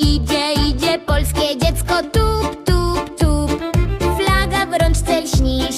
Idzie, idzie polskie dziecko, tup, tup, tup. Flaga w rączce lśni,